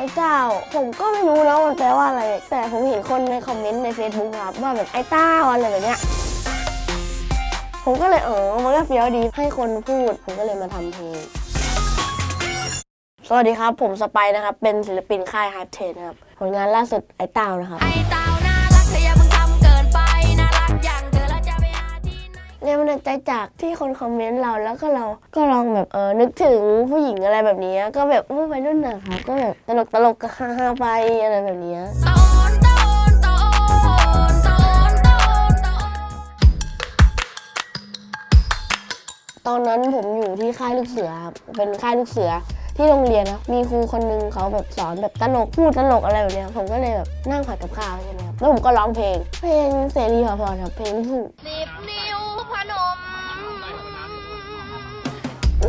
ไอ้เต้า ผมก็ไม่รู้นะมันแปลว่าอะไร แต่ผมเห็นคนในคอมเมนต์ใน Facebook ครับว่าแบบไอ้เต้าอะไรแบบเนี้ยผมก็เลยเออมันก็เฟี้ยวดีให้คนพูด ผมก็เลยมาทำเพลงสวัสดีครับ ผมสไปร์นะครับ เป็นศิลปินค่าย Hype Train นะครับ ผลงานล่าสุดไอ้เต้านะครับ รงบันดาลใจจากที่คนคอมเมนต์เราแล้วก็เราก็ลองแบบเออนึกถึงผู้หญิงอะไรแบบนี้ก็แบบเออวัยรุ่นนะครับก็แบบตลกตลกๆก็ฮ่าฮาไปอะไรแบบนี้ตอนนั้นผมอยู่ที่ค่ายลูกเสือครับเป็นค่ายลูกเสือที่โรงเรียนนะมีครูคนนึงเขาแบบสอนแบบตลกพูดตลกอะไรแบบนี้ผมก็เลยแบบนั่งผัดกับข้าวใช่ไหมครับแล้วผมก็ร้องเพลง เพลงเสรีพอพรครับเพลงลูก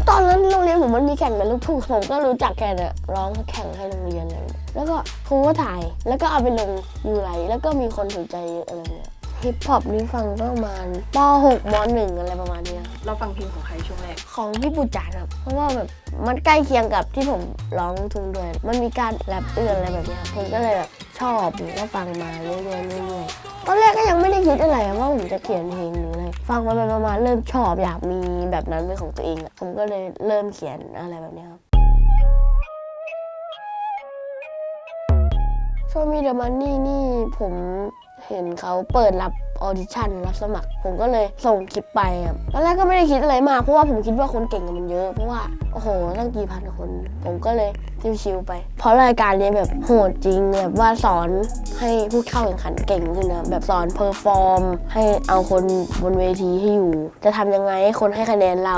ตอนนั้นโรงเรียนผมมันมีแข่งเป็นลูกทุ่งผมก็รู้จักแค่เนี่ยร้องแข่งให้โรงเรียนเลยแล้วก็ครูก็ถ่ายแล้วก็เอาไปลงยูไลแล้วก็มีคนสนใจเยอะอะไรเงี้ยฮิปฮอปนี่ฟังก็ประมาณป .6 ม .1 อะไรประมาณเนี้ยเราฟังเพลงของใครช่วงแรก ของพี่ปูจานครับ เพราะว่าแบบมันใกล้เคียงกับที่ผมร้องทุ่งด้วย มันมีการแรปเอื้อนอะไรแบบเนี้ยผมก็เลยแบบชอบแล้วฟังมาเรื่อยๆเรื่อยๆ ตอนแรกก็ยังไม่ได้คิดอะไรว่าผมจะเขียนเพลงหรืออะไรฟังมาไปมาเริ่มชอบอยากมีแบบนั้นเป็นของตัวเองอะผมก็เลยเริ่มเขียนอะไรแบบนี้ครับโชว์มีเดอะมันนี่นี่ผมเห็นเขาเปิดรับ ออดิชั่นรับสมัคร ผมก็เลยส่งคลิปไปครับตอนแรกก็ไม่ได้คิดอะไรมากเพราะว่าผมคิดว่าคนเก่งมันเยอะ เพราะว่าโอ้โหตั้งกี่พันคน ผมก็เลยชิวๆไป เพราะรายการนี้แบบโหดจริงแบบว่าสอนให้ผู้เข้าแข่งขันเก่งขึ้นนะแบบสอนเพอร์ฟอร์มให้เอาคนบนเวทีให้อยู่ จะทำยังไงให้คนให้คะแนนเรา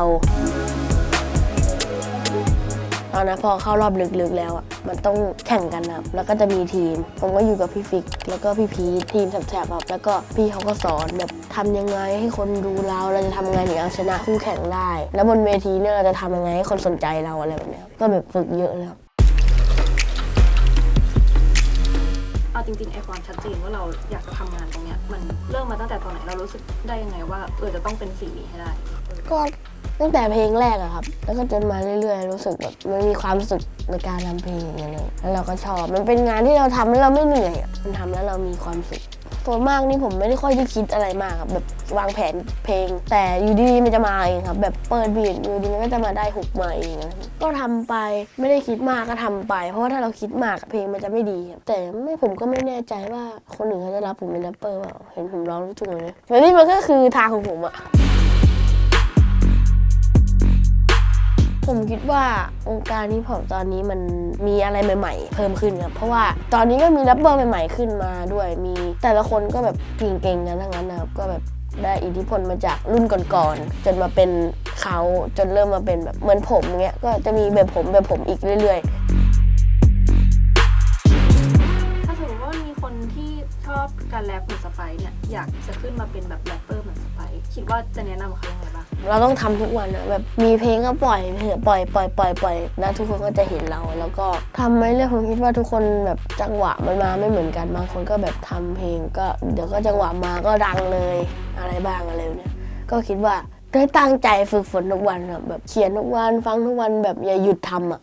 ตอนนั้นพอเข้ารอบลึกๆแล้วอะมันต้องแข่งกันนะครับแล้วก็จะมีทีม ผมก็อยู่กับพี่ฟิก แล้วก็พี่พีททีมแสบๆครับแล้วก็พี่เขาก็สอนแบบทำยังไงให้คนดูเราเราจะทำยังไงถึงเอาชนะคู่แข่งได้ แล้วบนเวทีเนี่ยเราจะทำยังไงให้คนสนใจเราอะไรแบบเนี้ยก็แบบฝึกเยอะเลยครับเอาจริงๆไอความชัดเจนว่าเราอยากจะทำงานตรงเนี้ยมันเริ่มมาตั้งแต่ตอนไหนเรารู้สึกได้ยังไงว่าเออจะต้องเป็นสิ่งนี้ให้ได้ก็ ตั้งแต่เพลงแรกอะครับ แล้วก็จนมาเรื่อยๆ รู้สึกแบบมันมีความสุขในการทำเพลงอย่างเงี้ยเลยแล้วเราก็ชอบ มันเป็นงานที่เราทำแล้วเราไม่เหนื่อยอะมันทำแล้วเรามีความสุขส่วนมากนี่ผมไม่ได้ค่อยได้คิดอะไรมากครับแบบวางแผนเพลง แต่อยู่ดีๆมันจะมาเองครับ แบบเปิดบีทอยู่ดีมันก็จะมาได้หุกมาเองก็ทำไปไม่ได้คิดมากก็ทำไป เพราะว่าถ้าเราคิดมากเพลงมันจะไม่ดีครับแต่ไม่ผมก็ไม่แน่ใจว่าคนอื่นเขาจะรับผมเป็นแรปเปอร์เปล่าเห็นผมร้องลูกทุ่งเลยแต่นี่มันก็คือทางของผมอะ ผมคิดว่าวงการนี้ผมตอนนี้มันมีอะไรใหม่ ๆ เพิ่มขึ้นครับเพราะว่าตอนนี้ก็มีแรปเปอร์ใหม่ ๆ ขึ้นมาด้วยมีแต่ละคนก็แบบเก่งๆกันทั้งนั้นนะครับก็แบบได้อิทธิพลมาจากรุ่นก่อนๆจนมาเป็นเขาจนเริ่มมาเป็นแบบเหมือนผมเงี้ยก็จะมีแบบผมแบบผมอีกเรื่อยถ้าสมมติว่ามีคนที่ชอบการแรปเหมือนสไปซ์เนี่ยอยากจะขึ้นมาเป็นแบบแรปเปอร์เหมือนสไป คิดว่าจะแนะนำเขายังไงบ้างเราต้องทำทุกวันนะแบบมีเพลงก็ปล่อยเพลงปล่อยปล่อยปล่อยปล่อยแล้วทุกคนก็จะเห็นเรา แล้วก็ทำไปเรื่อยผมคิดว่าทุกคนแบบจังหวะมันมาไม่เหมือนกันบางคนก็แบบทำเพลงก็เดี๋ยวก็จังหวะมาก็ดังเลยอะไรบ้างอะไรแบบเนี้ยก็คิดว่าได้ตั้งใจฝึกฝนทุกวันครับแบบเขียนทุกวันฟังทุกวันแบบอย่าหยุดทำอะ